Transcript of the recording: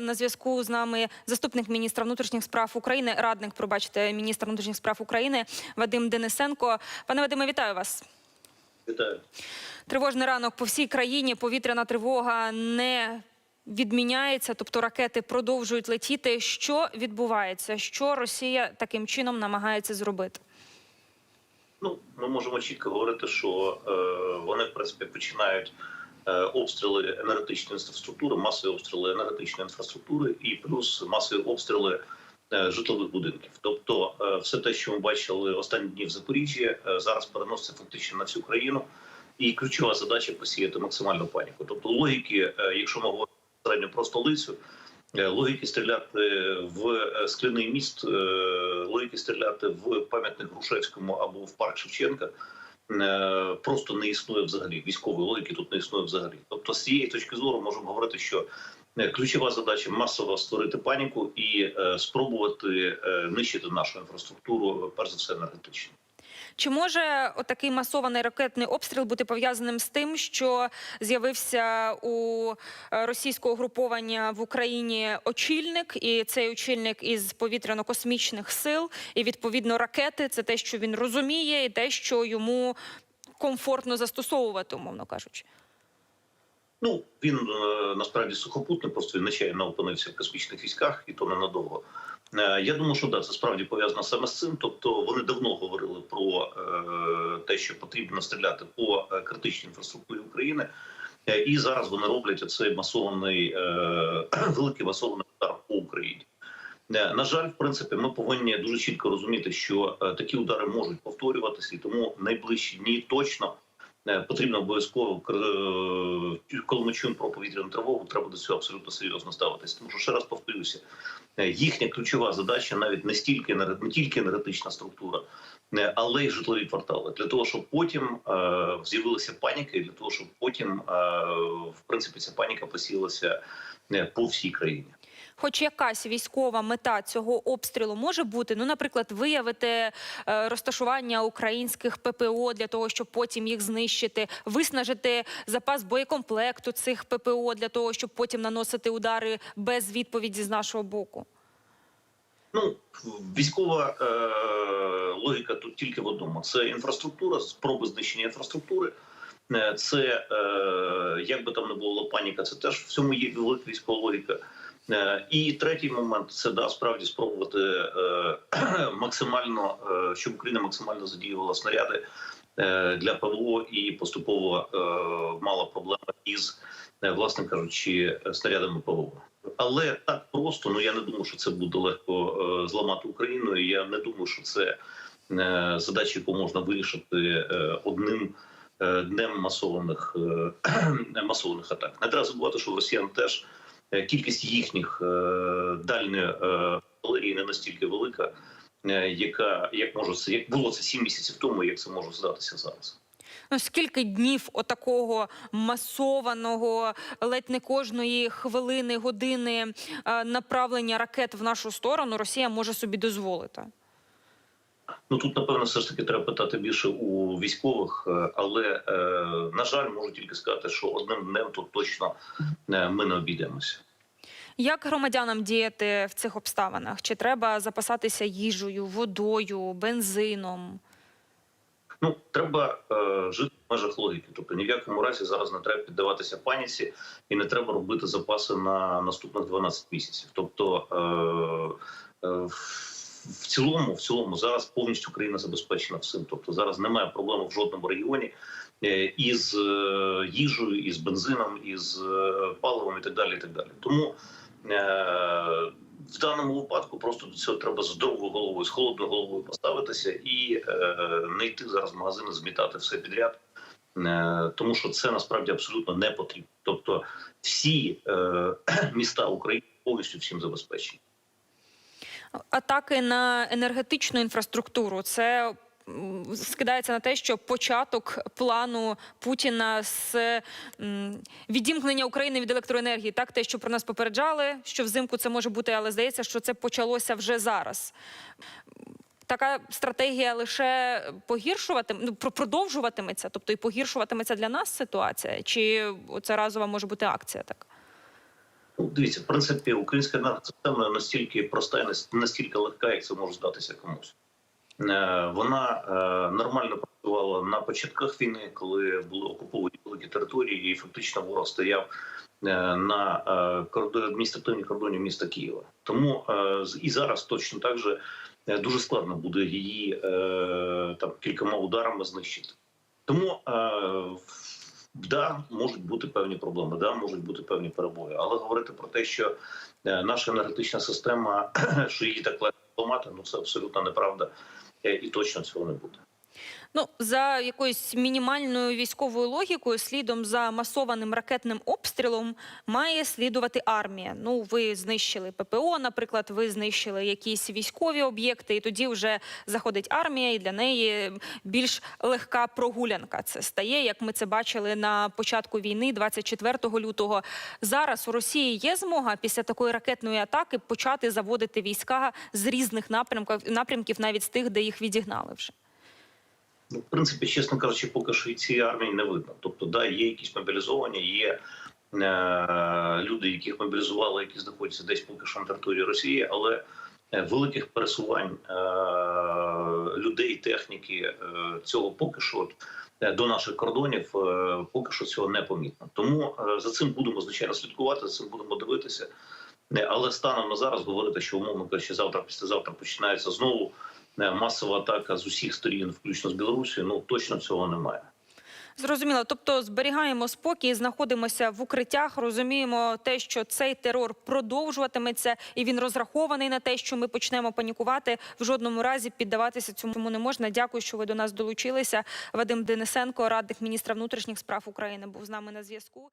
На зв'язку з нами заступник міністра внутрішніх справ України, радник, пробачте, міністра внутрішніх справ України Вадим Денисенко. Пане Вадиме, вітаю вас. Вітаю. Тривожний ранок по всій країні. Повітряна тривога не відміняється, тобто ракети продовжують летіти. Що відбувається? Що Росія таким чином намагається зробити? Ну, ми можемо чітко говорити, що е, вони в принципі починають обстріли енергетичної інфраструктури, масові обстріли енергетичної інфраструктури і плюс масові обстріли е, житлових будинків. Тобто, е, все те, що ми бачили останні дні в Запоріжжі, е, зараз переноситься фактично на всю країну. І ключова задача посіяти максимальну паніку. Тобто, логіки, е, якщо ми говоримо безпосередньо про столицю. Е, Логіки стріляти в е, скляний міст, е, логіки стріляти в пам'ятник Грушевському або в парк Шевченка е, просто не існує взагалі. Військової логіки тут не існує взагалі. Тобто, з цієї точки зору можемо говорити, що е, ключова задача масово створити паніку і е, спробувати е, нищити нашу інфраструктуру, перш за все енергетично. Чи може отакий масований ракетний обстріл бути пов'язаним з тим, що з'явився у е, російського угруповання в Україні очільник, і цей очільник із повітряно-космічних сил, і відповідно ракети це те, що він розуміє, і те, що йому комфортно застосовувати, умовно кажучи. Ну він е, насправді сухопутний, просто він нечайно опинився в космічних військах, і то ненадовго. Е, Я думаю, що да, це справді пов'язано саме з цим. Тобто вони давно говорили про е, те, що потрібно стріляти по критичній інфраструктурі України, і зараз вони роблять цей масований великий масований удар по Україні. На жаль, в принципі, ми повинні дуже чітко розуміти, що такі удари можуть повторюватися, і тому найближчі дні точно потрібно обов'язково, е, коли ми чуємо про повітряну тривогу, треба до цього абсолютно серйозно ставитися. Тому що ще раз повторюся, е, їхня ключова задача навіть не стільки не тільки енергетична структура, е, але й житлові квартали для того, щоб потім е, з'явилася паніка, і для того, щоб потім е, в принципі ця паніка посілася е, по всій країні. Хоч якась військова мета цього обстрілу може бути, ну, наприклад, виявити е, розташування українських ППО для того, щоб потім їх знищити, виснажити запас боєкомплекту цих ППО для того, щоб потім наносити удари без відповіді з нашого боку. Ну, військова е, логіка тут тільки в одному: це інфраструктура, спроби знищення інфраструктури. Е, Це е, як би там не було паніка, це теж в цьому є велика військова логіка. Е, І третій момент це да справді спробувати е, максимально, е, щоб Україна максимально задіювала снаряди для ПВО і поступово мала проблеми із, власне кажучи, снарядами ПВО. Але так просто ну я не думаю, що це буде легко зламати Україну. і Я не думаю, що це е, задача, яку можна вирішити одним днем масованих масованих атак. Не треба забувати, що росіян теж кількість їхніх е, дальньої е, артилерії не настільки велика, е, яка як може як було це сім місяців тому, як це може здатися зараз. Ну, скільки днів отакого масованого, ледь не кожної хвилини, години е, направлення ракет в нашу сторону Росія може собі дозволити? Ну тут напевно все ж таки треба питати більше у військових, е, але е, на жаль, можу тільки сказати, що одним днем тут точно е, ми не обійдемося. Як громадянам діяти в цих обставинах? Чи треба запасатися їжею, водою, бензином? Ну треба е, жити в межах логіки. Тобто ні в якому разі зараз не треба піддаватися паніці і не треба робити запаси на наступних 12 місяців. Тобто е, е, в цілому, в цілому, зараз повністю країна забезпечена всім. Тобто зараз немає проблем в жодному регіоні е, із е, їжею, із бензином, із е, паливом і так далі. І так далі. Тому в даному випадку просто до цього треба з здоровою головою, з холодною головою поставитися і не йти зараз в магазини, змітати все підряд, тому що це насправді абсолютно не потрібно. Тобто, всі е, міста України повністю всім забезпечені. Атаки на енергетичну інфраструктуру це скидається на те, що початок плану Путіна з відімкнення України від електроенергії, так те, що про нас попереджали, що взимку це може бути, але здається, що це почалося вже зараз. Така стратегія лише погіршуватиме, ну, про- продовжуватиметься, тобто і погіршуватиметься для нас ситуація, чи це разова може бути акція така? Ну, дивіться, в принципі, українська енергосистема настільки проста і нас- настільки легка, як це може здатися комусь. Е, Вона е, нормально працювала на початках війни, коли були окуповані великі території, і фактично ворог стояв е, на адміністративній кордоні міста Києва. Тому і зараз точно так же дуже складно буде її там кількома ударами знищити. Тому да, можуть бути певні проблеми, да, можуть бути певні перебої. Але говорити про те, що е, наша енергетична система, що її так легко ламати, ну це абсолютно неправда, Е, і точно цього не буде. Ну, за якоюсь мінімальною військовою логікою, слідом за масованим ракетним обстрілом має слідувати армія. Ну, ви знищили ППО, наприклад, ви знищили якісь військові об'єкти, і тоді вже заходить армія, і для неї більш легка прогулянка. Це стає, як ми це бачили на початку війни, 24 лютого. Зараз у Росії є змога після такої ракетної атаки почати заводити війська з різних напрямків, напрямків навіть з тих, де їх відігнали вже. Ну, в принципі, чесно кажучи, поки що і цієї армії не видно. Тобто, да, є якісь мобілізовані, є е, люди, яких мобілізували, які знаходяться десь поки що на території Росії, але е, великих пересувань е, людей, техніки е, цього поки що от, е, до наших кордонів е, поки що цього не помітно. Тому за цим будемо звичайно слідкувати, за цим будемо дивитися. Але станом на зараз говорити, що умовно кажучи, завтра, післязавтра починається знову масова атака з усіх сторін, включно з Білорусі, ну точно цього немає. Зрозуміло, тобто зберігаємо спокій, знаходимося в укриттях, розуміємо те, що цей терор продовжуватиметься, і він розрахований на те, що ми почнемо панікувати. В жодному разі піддаватися цьому не можна. Дякую, що ви до нас долучилися. Вадим Денисенко, радник міністра внутрішніх справ України, був з нами на зв'язку.